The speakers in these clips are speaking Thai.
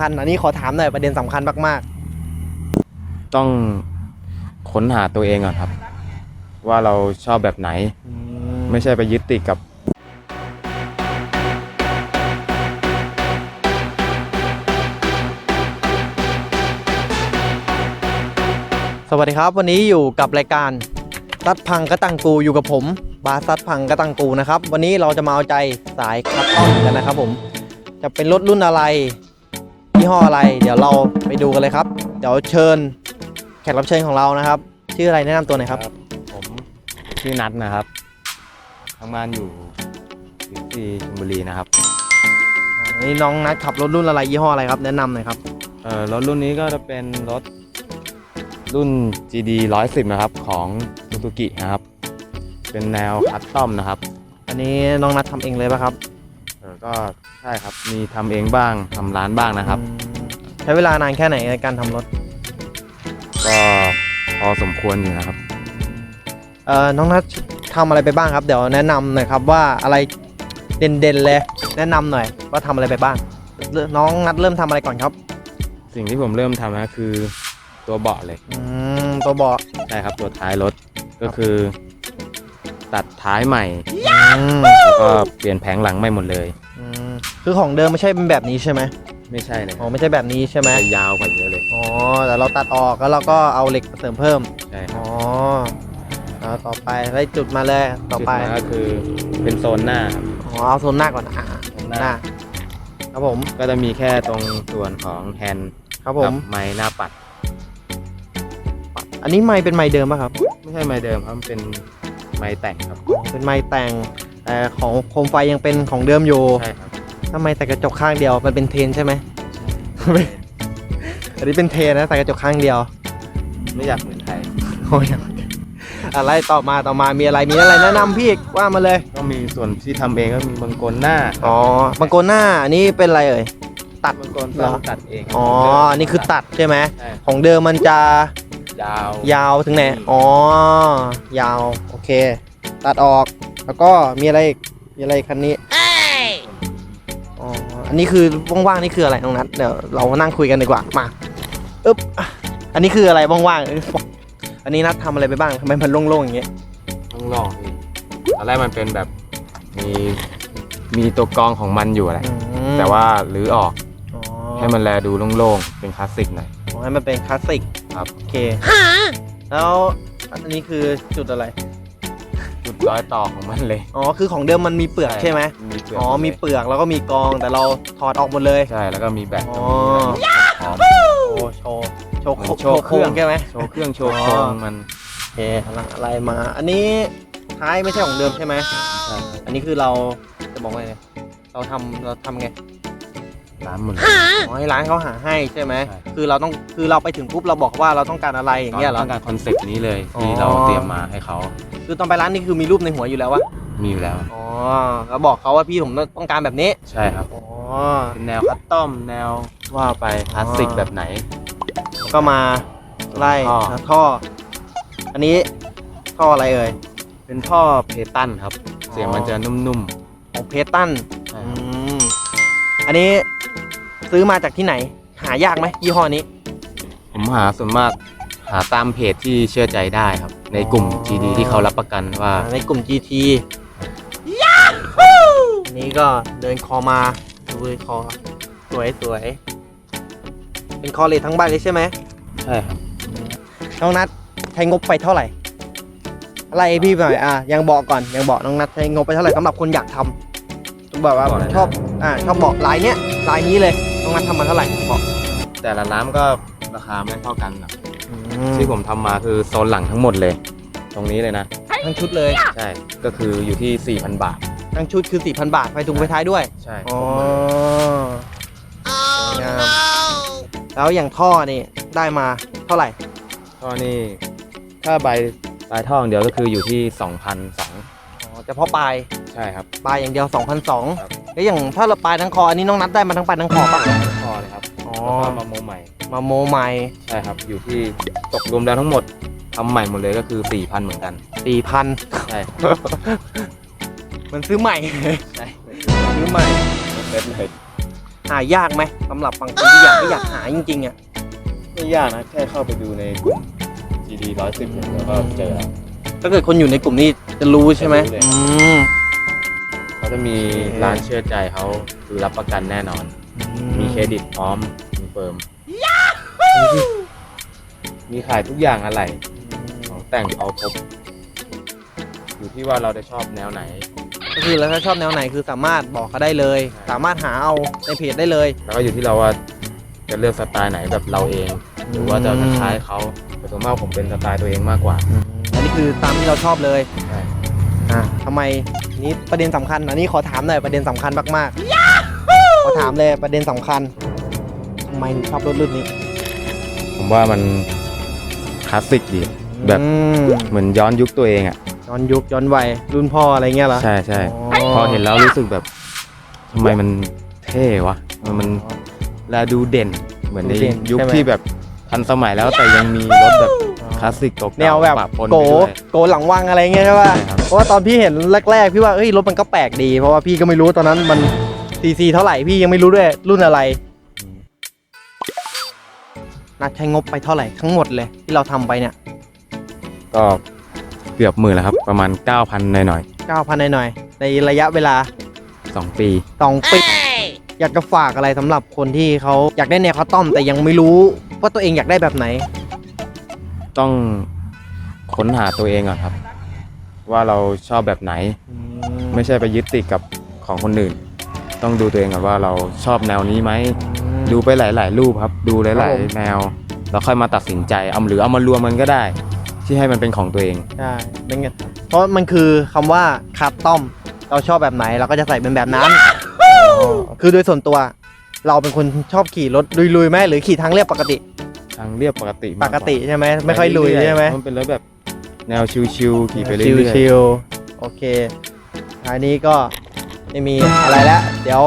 คัญ อันนี้ขอถามหน่อยประเด็นสำคัญมากต้องค้นหาตัวเองก่อนครับ ว่าเราชอบแบบไหนๆไม่ใช่ไปยึดติดกับสวัสดีครับ วันนี้อยู่กับรายการซัดพังกระตังกูอยู่กับผม บาสซัดพังกระตังกูนะครับ วันนี้เราจะมาเอาใจสายคัสตอมกันนะครับผม จะเป็นรถรุ่นอะไร ยี่ห้ออะไร เดี๋ยวเราไปดูกันเลยครับ เดี๋ยวเชิญแขกรับเชิญของเรานะครับ ชื่ออะไรแนะนำตัวหน่อยครับ ผมชื่อนัทนะครับทำงานอยู่อยู่ที่ชลบุรีนะครับอ่าวันนี้น้องนัดขับรถรุ่นอะไรยี่ห้ออะไรครับ แนะนำหน่อยครับ เอ่อรถรุ่นนี้ก็จะเป็นรถรุ่น GD 110 นะครับ ของ Suzuki นะครับ เป็นแนวคัสตอมนะครับ อันนี้น้องนัดทำเองเลยป่ะครับเออ ก็ใช่ครับ มีทำเองบ้างทำร้านบ้างนะครับอืมใช้เวลานานแค่ไหนในการทำรถก็พอสมควรอยู่นะครับ เอ่อน้องนัททำอะไรไปบ้างครับ เดี๋ยวแนะนำหน่อยครับว่าอะไรเด่นๆเลย แนะนำหน่อยว่าทำอะไรไปบ้างเริ่มน้องนัทเริ่มทำอะไรก่อนครับสิ่งที่ผมเริ่มทำนะคือตัวเบาะเลยอืมตัวเบาะ ใช่ครับ ตัวท้ายรถก็คือ ตัดท้ายใหม่อืมแล้วก็เปลี่ยนแผงหลังใหม่หมดเลย อืมคือของเดิมไม่ใช่เป็นแบบนี้ใช่ไหมไม่ใช่เลยคอ๋รัอบไม่ใช่แบบนี้ใช่ไหมจะยาวกว่าเยอะเลยอ๋อแต่เราตัดออกแล้วเราก็เอาเหล็กมาเสริมเพิ่มใช่ครัอ๋บอแล้วต่อไปไล่จุดมาเลยต่อไปจุดมาก็คือเป็นโซนหน้าครับ อ๋อเอาโซนหน้าก่อนอ่าโซนหหน้าน้าครับผมก็จะมีแค่ตรงส่วนของแฮนด์ครับผกัม ไม้หน้าปัด อันนี้ไม้เป็นไม้เดิมป่ะครับ ไม่ใช่ไม้เดิมครับมันเป็น ไม้แต่งครับเป็นไม้แต่งแต่ของโคมไฟยังเป็นของเดิมอยู่ใช่ครับทำไมแต่กระจกข้างเดียวมันเป็นเทรนใช่ไหม อันนี้เป็นเทรนนะแต่กระจกข้างเดียว ไม่อยากเหมือนใครโอ้ยอะไรต่อมาต่อมามีอะไรมีอะไรแนะนำพี่อีกว่ามาเลย ก็มีส่วนที่ทำเองก็มีบังกลหน้าอ๋อบังโกหน้าอันนี้เป็นอะไรเอ่ย ตัดบังกลเหรอตัดเองครับอ๋ออันนี้คือตัดใช่ไหมใช่ของเดิมมันจะยาวยาวถึงไหนอ๋อยาวโอ เคตัดออกแล้วก็มีอะไรอีกมีอะไรอีกคันนี้อ๋ออันนี้คือว่างๆนี่คืออะไรน้องนัทเดี๋ยวเรามานั่งคุยกันดีกว่ามาอึ๊บอะอันนี้คืออะไรว่างๆเอ้ยอันนี้นัททำอะไรไปบ้างทำไมมันโล่งๆอย่างเงี้ยต้องลองนี่ตอนแรกมันเป็นแบบมีมีตัวกรองของมันอยู่อะไรอืมแต่ว่ารื้อออกอ๋อให้มันแลดูโล่งๆเป็นคลาสสิกหน่อย อ๋อให้มันเป็นคลาสสิกครับ โอเคแล้วอันนี้คือจุดอะไร จุดร้อยต่อของมันเลย อ๋อ คือของเดิมมันมีเปลือกใช่ไหมมีเปลือกอ๋อหดเลยมีเปลือกแล้วก็มีกรองแต่เราถอดออกหมดเลย ใช่ แล้วก็มีแบตอ๋อพร้อมโอ้โชว์โชว์เหมือนโชโชว์ว์โครงเครื่องใช่ไหมโชว์เครื่องโชว์อ๋อโครงมันโอเคอะไรอะไรมา อันนี้ท้ายไม่ใช่ของเดิมใช่ไหมใช่อันนี้คือเราจะบอกว่าไงเราทำเราทำไงร้านหมุนอ๋อให้ร้านเขาหาให้ใช่ไหมใช่คือเราต้อง คือเราไปถึงปุ๊บเราบอกว่าเราต้องการอะไรอย่างเงี้ยเหรอ ต้องการคอนเซ็ปต์นี้เลยที่อ๋อเราเตรียมมาให้เขา คือตอนไปร้านนี่คือมีรูปในหัวอยู่แล้ววะมีอยู่แล้ว อ๋อแล้วบอกเขาว่าพี่ผมต้องการแบบนี้ใช่ครับอ๋อเป็นแนวคัสตอมแนวว่าไปคลาสสิกอ๋อแบบไหน ก็มาไล่ท่อ ท่อ อันนี้ท่ออะไรเอ่ย เป็นท่อเพตันครับ เสียงมันจะนุ่มของเพตันๆใช่อืครับมอันนี้ซื้อมาจากที่ไหน หายากไหมยี่ห้อนี้ ผมหาส่วนมากหาตามเพจที่เชื่อใจได้ครับ ในกลุ่มอ๋อ GD ที่เขารับประกันว่า ในกลุ่ม GT อันนี้ก็เดินคอมาดูเลยคอสวยสวยเป็นคอเลททั้งใบเลยใช่ไหมใช่ครับน้องนัทใช้งบไปเท่าไหร่ อะไรพี่หน่อยอะยังบอกก่อนยังบอกน้องนัทใช้งบไปเท่าไหร่สำหรับคนอยากทำแบบว่าบอกเลยนะ ชอบอ่าชอบบอกลายเนี้ยลายนี้เลยน้องนัททำมาเท่าไหร่บอกแต่ละร้านก็ราคาไม่เท่ากันนะอื ที่ผมทำมาคือโซนหลังทั้งหมดเลย ตรงนี้เลยนะ ทั้งชุดเลย ใช่ ก็คืออยู่ที่ 4,000 บาท ทั้งชุดคือ 4,000 บาทไฟทุงไฟท้ายด้วย ใช่อ๋อสวยงามแล้วอย่างท่อนี่ได้มาเท่าไหร่ท่อนี่ถ้าใบปลายท่ออย่างเดียวก็คืออยู่ที่2,002อ๋อเฉพาะปลายใช่ครับ ปลายอย่างเดียวครับ2,002แล้วอย่างถ้าเราปลายทั้งคอ อันนี้น้องนัดได้มาทั้งปลายทั้งคอปะพอเลยครับอ๋อ แล้วก็มาโมใหม่ มาโมใหม่ใช่ครับ อยู่ที่ตกรวมแล้วทั้งหมดทำใหม่หมดเลยก็คือ 4,000 เหมือนกัน4,000ใช่มันซื้อใหม่ ใช่ซื้อใหม่เซ็ตเลยหายากไหมสำหรับบางคนที่อยากไม่อยากหาจริงๆอะไม่ยากนะ แค่เข้าไปดูในกลุ่ม GD 110แล้วก็เจอแล้ว ถ้าเกิดคนอยู่ในกลุ่มนี้จะรู้ใช่ไหมจะรู้เลย อืม เขาจะมีร้านเชื่อใจเขาคือรับประกันแน่นอน มีเครดิตพร้อมมีเฟิร์ม มีขายทุกอย่างอะไรของแต่งเอาครบอยู่ที่ว่าเราจะชอบแนวไหน ก็คือแล้วถ้าชอบแนวไหนคือสามารถบอกเขาได้เลย สามารถหาเอาในเพจได้เลย แล้วก็อยู่ที่เราว่าจะเลือกสไตล์ไหนแบบเราเอง หรือว่าจะคล้ายๆเขาแต่ส่วนมากผมเป็นสไตล์ตัวเองมากกว่าอันนี้คือตามที่เราชอบเลยใช่ อะทำไมนี่ประเด็นสำคัญอันนี้ขอถามหน่อยประเด็นสำคัญมากๆขอถามเลยประเด็นสำคัญทำไมถึงชอบรถรุ่นนี้ผม ว่ามันคลาสสิกดีแบบอืมเหมือนย้อนยุคตัวเองอะย้อนยุคย้อนวัยรุ่นพ่ออะไรเงี้ยเหรอใช่ใช่อ๋อพอเห็นแล้วรู้สึกแบบทำไมมันเท่วะมันมันแลดูเด่นเหมือนในดูเด่นยุคใช่ไหมที่แบบทันสมัยแล้วแต่ยังมีรถแบบคลาสสิกเก่าๆแนวแบบปะปนโกไปด้วยโกหลังวังอะไรเงี้ยใช่ป่ะใช่ครับเพราะว่าตอนพี่เห็นแรกๆพี่ว่าเอ้ยรถมันก็แปลกดี เพราะว่าพี่ก็ไม่รู้ตอนนั้นมันซีซีเท่าไหร่พี่ยังไม่รู้ด้วยรุ่นอะไร นัดใช้งบไปเท่าไหร่ทั้งหมดเลยที่เราทำไปเนี่ยก็เกือบหมื่นแล้วครับ ประมาณ 9,000หน่อย9,000หน่อยๆในระยะเวลาๆ2ปี สองปีอยากจะฝากอะไรสำหรับคนที่เขาอยากได้แนวคัสตอมแต่ยังไม่รู้ว่าตัวเองอยากได้แบบไหน ต้องค้นหาตัวเองก่อนครับ ว่าเราชอบแบบไหน ไม่ใช่ไปยึดติดกับของคนอื่น ต้องดูตัวเองก่อนว่าเราชอบแนวนี้ไหม ดูไปหลาย ๆ รูปครับ ดูหครัลาบย ผม ๆ แนว แล้วค่อยมาตัดสินใจเอาหรือเอามารวมมันก็ได้ ที่ให้มันเป็นของตัวเอง ใช่เป็นไงเพราะมันคือคำว่าคัสตอม เราชอบแบบไหนเราก็จะใส่เป็นแบบนั้น คือโดยส่วนตัว เราเป็นคนชอบขี่รถลุยๆไหมหรือขี่ทางเรียบปกติ ทางเรียบปกติปมากกติใช่ไหมไม่ค่อยลุยใช่ไหม มันเป็นรถแบบแนวชิวๆขี่ไปเรื่อยๆ ชิลๆโอเคท้ายนี้ก็ไม่มีอะไรแล้ว เดี๋ยว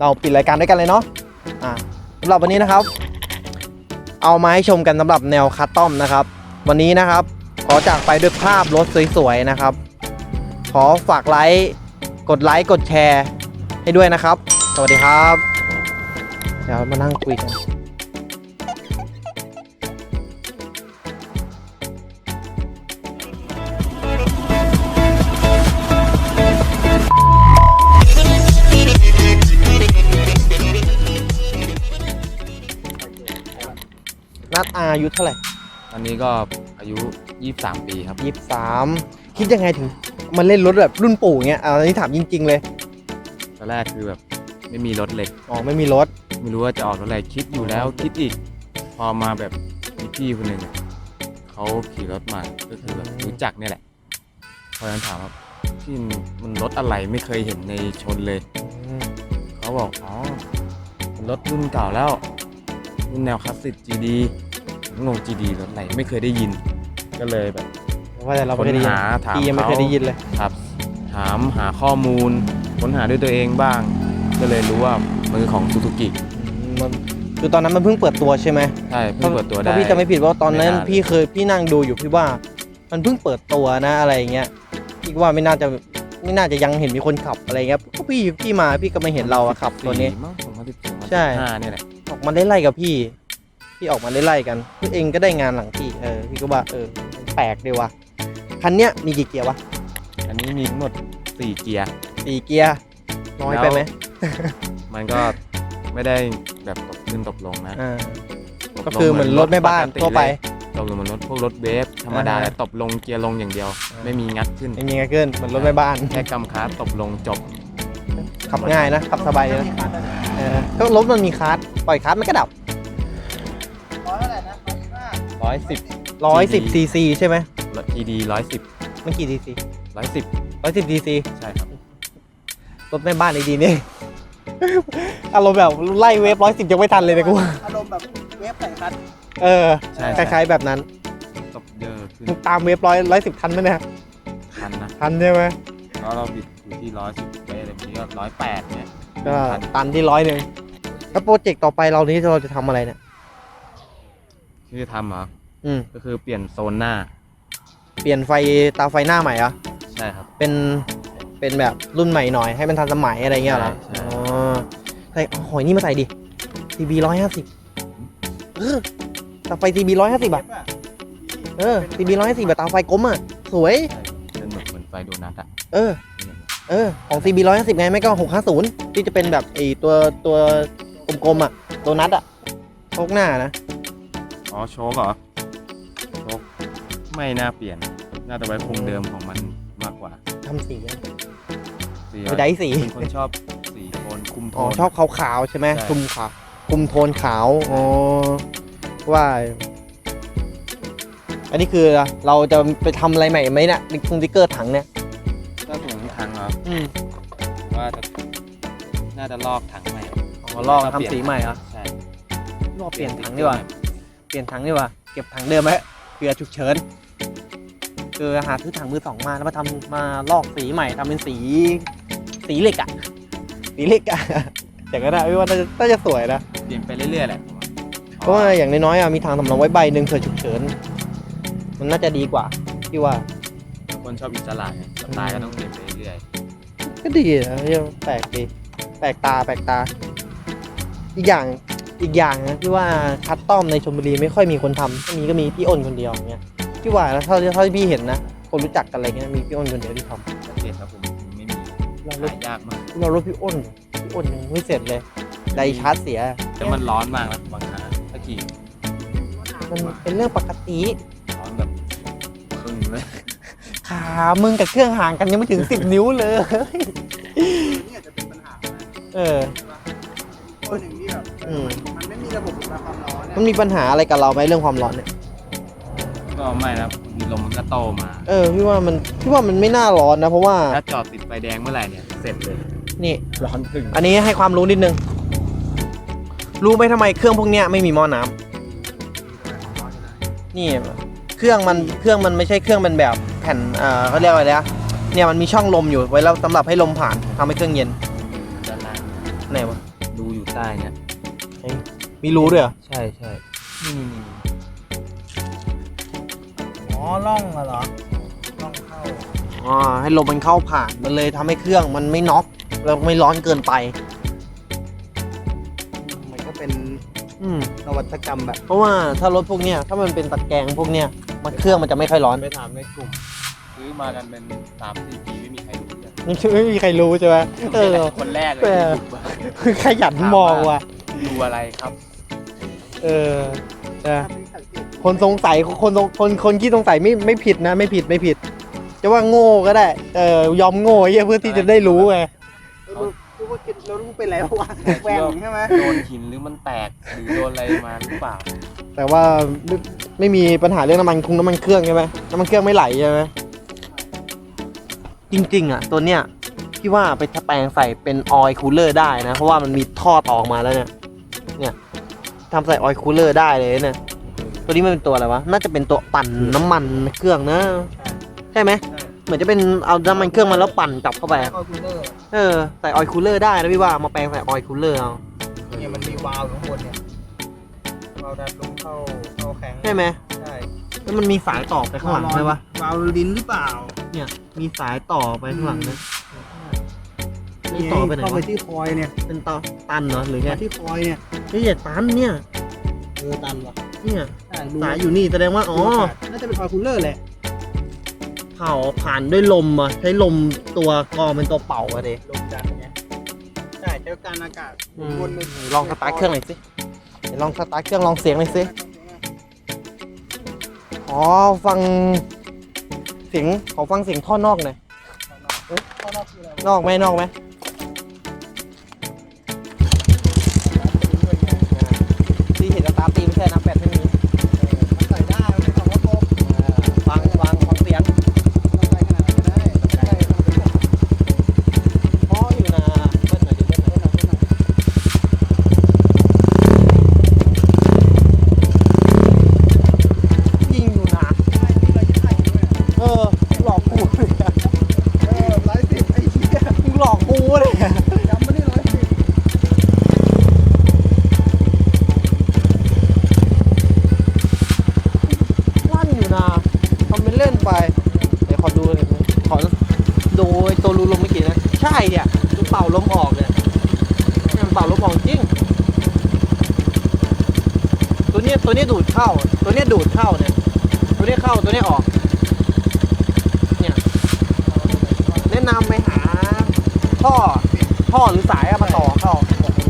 เราปิดรายการด้วยกันเลยเนาะ อ่าสำหรับวันนี้นะครับ เอามาให้ชมกันสำหรับแนวคัสตอมนะครับ วันนี้นะครับ ขอจากไปด้วยภาพรถสวยๆนะครับ ขอฝากไลค์กดไลค์กดแชร์ให้ด้วยนะครับ สวัสดีครับ เดี๋ยวมานั่งคุยกัน อายุเท่าไหร่อันนี้ก็อายุ 23 ปีครับ ยี่สามคิดยังไงถึงมาเล่นรถแบบรุ่นปู่เงี้ยอ่าอันนี้ถามจริง ๆ เลยตอนแรกคือแบบไม่มีรถเลย อ๋อไม่มีรถ ไม่รู้ว่าจะออกรถอะไรคิดอยู่แล้วคิดอีก พอมาแบบมีพี่คนหนึ่งอะเขาขี่รถมาก็คือแบบรู้จักเนี่ยแหละเพราะฉะนั้นถามว่าพี่มันรถอะไรไม่เคยเห็นในชนเลย เขาบอกอ๋อเป็นรถรุ่นเก่าแล้ว รุ่นแนวคลาสสิก GD ผมงง GD รถอะไรไม่เคยได้ยิน ก็เลยแบบ ว่าแต่เราไม่เคยได้ยินค้นหาถามพี่ยังไม่เขาเคยได้ยินเลย ครับถามหาข้อมูลค้นหาด้วยตัวเองบ้าง ก็เลยรู้ว่ามือของซูซูกิมันคือตอนนั้นมันเพิ่งเปิดตัวใช่ไหมใช่เพิ่งเปิดตัวได้ ถ้าพี่จะไม่ผิดว่าตอนนั้นไม่นาน พี่เคยพี่นั่งดูอยู่พี่ว่า มันเพิ่งเปิดตัวนะอะไรอย่างเงี้ยพี่ว่าไม่น่าจะไม่น่าจะยังเห็นมีคนขับอะไรเงี้ยก็พี่พี่มาพี่ก็ไม่เห็นเราอะขับตัวนี้มั้งผมว่าสิบสี่ใช่ห้าเนี่ยแหละออกมาได้ไล่กับพี่ พี่ออกมาได้ไล่กันพี่เองก็ได้งานหลังพี่เออพี่ก็ว่าเออแปลกดีว่ะคันเนี้ยมีกี่เกียร์วะอันนี้มีทั้งหมดสี่เกียร์ สี่เกียร์น้อยไปไหมมันก็ไม่ได้แบบตกขึ้นตกลงนะอ่าตลงก็คือเหมือนรถแม่บ้านปกติทั่วไปเลยตกลงเหมือนรถพวกรถเวฟธรรมดาอ่าฮะ แต่ตบลงเกียร์ลงอย่างเดียวอ่าไม่มีงัดขึ้น ยังไงขึ้นเหมือนรถแม่บ้าน แค่กำคาร์ตบลงจบ ขับง่ายนะขับสบายเลยนะเออก็รถมันมีคาร์ดปล่อยคาร์ดมันก็ดับ ร้อยสิบร้อยสิบซีซีใช่ไหมรถ GD ร้อยสิบมันกี่ซีซีร้อยสิบร้อยสิบซีซีใช่ครับรถแม่บ้านดีๆนี่ อารมณ์แบบไล่เวฟร้อยสิบยังไม่ทันเลยนะกูอารมณ์แบบเวฟใส่คันเออใช่คล้ายๆแบบนั้นตบเยอะขึ้นมึงตามเวฟร้อยร้อยสิบทันไหมเนี่ยคันนะทันใช่ไหมแล้วเราบิดอยู่ที่ร้อยสิบเอะไรแบบนี้ก็ร้อยแปดเนี่ยก็ทันตันที่ร้อยหนึ่งแล้วโปรเจกต์ต่อไปเรานี้เราจะทำอะไรเนี่ย ที่จะทำเหรออืมก็คือเปลี่ยนโซนหน้า เปลี่ยนไฟตาไฟหน้าใหม่เหรอใช่ครับ เป็นเป็นแบบรุ่นใหม่หน่อยให้มันทันสมัยอะไรเงี้ยเหรอใช่ใช่ อ๋อใส่เอาหอยนี่มาใส่ดิ CB ร้อยห้าสิบเออเตาไฟ CB ร้อยห้าสิบอะเออ CB ร้อยห้าสิบแบบเตาไฟกลมอะสวย เป็นเหมือนเหมือนไฟโดนัทอะเออ เออ ของ CB ร้อยห้าสิบไง ไม่ก็หกห้าศูนย์ที่จะเป็นแบบไอตัวตัวกลมๆอะโดนัทอะโชกหน้านะ อ๋อโชคเหรอโชคไม่น่าเปลี่ยน น่าจะไว้คงเดิมของมันมากกว่าทำสีอะสีไปได้สีเป็นคนชอบสีโทนคุมโทอ๋อน ชอบขาวๆใช่ไหมใช่ คุมขาวคุมโทนขาวอ๋อว่า อันนี้คือเราจะไปทำอะไรใหม่ไหมเนี่ยติ๊กติ๊กเกอร์ถังเนี่ยถ้าถุงถังเหรออืมว่าจะน่าจะลอกถังใหม่ อ๋อลอกทำสีใหม่เหรอใช่ลอกเปลี่ยนถังดีกว่า เปลี่ยนถังดีกว่าเก็บถังเดิมไว้เผื่อฉุกเฉินคือหาซื้อถังมือสองมาแล้วมาทำมาลอกสีใหม่ทำเป็นสีสีเหล็กอะสีเหล็กอะอย่างนั้นอะพี่ว่าน่าจะน่าจะสวยนะเปลี่ยนไปเรื่อยๆแหละผมว่าเพราะว่าอย่างน้อยๆอะมีถังสำรองไว้ใบหนึ่งเผื่อฉุกเฉินมันน่าจะดีกว่าพี่ว่าคนชอบอิสระไงสไตล์ก็ต้องเปลี่ยนไปเรื่อยก็ดีนะแปลกดีแปลกตาแปลกตา อีกอย่าง อีกอย่างนะที่ว่าคัสตอมในชลบุรีไม่ค่อยมีคนทำถ้ามีก็มีพี่อ้นคนเดียวอย่างเงี้ยพี่ว่าแล้วเท่าที่เท่าที่พี่เห็นนะ คนรู้จักกันอะไรเงี้ยมีพี่อ้นคนเดียวที่ทๆประเทศครับผมไม่มีำเรารถหายากมากเรารถพี่อ้นพี่อ้นยังไม่เสร็จเลยไดชาร์จเสีย แต่มันร้อนมากนะบางครั้งถ้าขี่มันเป็นเรื่องปกติร้อนแบบครึ่งเลยขามึงกับเครื่องห่างกันยังไม่ถึงสิบนิ้วเลยนี่อาจจะเป็นปัญหานะเออตัวหนึ่งที่แบบ มร้อนมันมีปัญหาอะไรกับเราไหมเรื่องความร้อนเนี่ย ก็ไม่นะมีลมมันก็โตมา เออพี่ว่ามันพี่ว่ามันไม่น่าร้อนนะ เพราะว่าถ้าจอดติดไฟแดงเมื่อไหร่เนี่ย เสร็จเลย นี่ ร้อนถึงอันนี้ให้ความรู้นิดนึง รู้ไหมทำไมเครื่องพวกเนี้ยไม่มีหม้อน้ำนี่ เครื่องมันเครื่องมันไม่ใช่เครื่องเป็นแบบแผ่นเอ่อเขาเรียกว่าอะไรนะเนี่ยมันมีช่องลมอยู่ไว้แล้วสำหรับให้ลมผ่านทำให้เครื่องเย็นด้านล่างไหนวะดูอยู่ใต้เนี่ย มีรู้ด้วยเหรอใช่ใช่นี่นี่นี่อ๋อล่องเหรอล่องเข้าอ๋อให้ลมมันเข้าผ่านมันเลยทำให้เครื่องมันไม่น็อกแล้วไม่ร้อนเกินไป มันก็เป็นอืม นวัตกรรมแบบเพราะว่าถ้ารถพวกเนี้ยถ้ามันเป็นตะแกรงพวกเนี้ยมันเครื่องมันจะไม่ค่อยร้อนไปถามในกลุ่มซื้อมากันเป็นสามสี่ปีไม่มีใครรู้เลยนี่คือไม่มีใครรู้ใช่ไหมเออ คนแรกเลยแต่ที่บุกมาคือขยันมองว่ะดูอะไรครับ เออนะคนสงสัยคนสงคนคนที่สงสัยไม่ไม่ผิดนะ ไม่ผิดไม่ผิด จะว่าโง่ก็ได้ เออยอมโง่เหี้ยเพื่อที่จะได้รู้ไงเรารู้ว่ากินเรารู้เป็นอะไรวะแหวงใช่ไหมโดนหินหรือมันแตกหรือโดนอะไรมาหรือเปล่า แต่ว่าไม่ไม่มีปัญหาเรื่องน้ำมันคงน้ำมันเครื่องใช่ไหมน้ำมันเครื่องไม่ไหลใช่ไหมจริง ๆ อะ ตัวเนี้ยพี่ว่าไปแปลงใส่เป็นออยล์คูลเลอร์ได้นะ เพราะว่ามันมีท่อต่อออกมาแล้วเนี่ยเนี่ย ทำใส่ออยล์คูลเลอร์ได้เลยเนี่ย ตัวนี้มันเป็นตัวอะไรวะ น่าจะเป็นตัวปั่นน้ำมันเครื่องนะ ใช่ไหม เหมือนจะเป็นเอาน้ำมันเครื่องมาแล้วปั่นกลับเข้าไปคอยคูลเลอร์เออ ใส่ออยล์คูลเลอร์ได้นะพี่ว่า มาแปลงใส่ออยล์คูลเลอร์เอา เนี่ยมันมีวาล์วอยู่ข้างบนเนี่ย วาล์วดันลมเข้าเข้าแข็งใช่ไหมใช่แล้วมันมีสายต่อไปข้างหลังใช่ปะวาล์วลิ้นหรือเปล่า เนี่ย มีสายต่อไปข้างหลังนะ นี่นี่ต่อไปไหนเข้าไปวะที่คอยเนี่ยเป็นต่อตันเหรอหรือไงมาที่คอยเนี่ยไม่ใช่ตันเนี่ย เออตันว่ะเนี่ยใช่รูสายอยู่นี่แสดงว่าอ๋อน่าจะเป็นคอยคูลเลอร์แหละเผาผ่านด้วยลมอะใช้ลมตัวกรองเป็นตัวเป่าอะเดลมดันเนี่ยใช่เจ้าการอากาศวนในลองสตาร์ทเครื่องหน่อยสิเดี๋ยวลองสตาร์ทเครื่องลองเสียงหน่อยสิอ๋อฟังเสียงขอฟังเสียงท่อนอกหน่อย ข้างนอกคืออะไรนอกไหมนอกไหม ที่เห็นก็ตาตีไม่ใช่นะแปดไม่มี มันใส่ได้มันเป็นคำว่าโกบ ฟังฟังฟังเสียง ต้องใส่ขนาดนั้นก็ได้ใช่ต้องเป็นแบบ เพราะอยู่นะเบิ้ลหน่อยดิเบิ้ลหน่อยยิงอยู่นะเออหลอกกูเลยอะ เออร้อยสิบไอ้เหี้ย มึงหลอกกูเลยอะ จำไม่ได้ร้อยสิบ ลั่นอยู่นะทำเป็นเล่นไป เดี๋ยวขอดูเลยขอดูไอ้ ตัวรูลมเมื่อกี้นะ ใช่เนี่ยมันเป่าลมออกเนี่ยเนี่ยมันเป่าาลมออกจริง ตัวเนี้ยตัวเนี้ยดูดเข้า ตัวเนี้ยดูดเข้าเนี่ย ตัวเนี้ยเข้าตัวเนี้ยออก เนี่ยแนะนำไปหาท่อท่อหรือสายอะมาต่อเข้า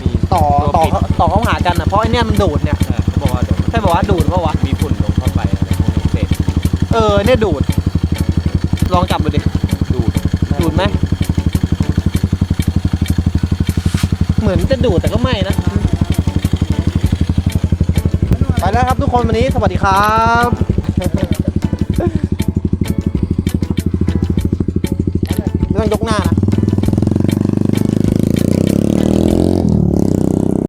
มีต่อตัวต่อปิดต่อเข้าหากันอะเพราะไอเนี้ยมันดูดเนี่ยเออเขาบอกว่าเดี๋ยวใช่บอกว่าดูดเพราะวะมีฝุ่นลงเข้าไปอะไรพวกนี้เศษเออเนี่ยดูด ลองจับดูดิ ดูดดูดไหมเหมือนจะดูดแต่ก็ไม่นะ ไปแล้วครับทุกคนวันนี้สวัสดีครับไม่ต้องยกหน้านะ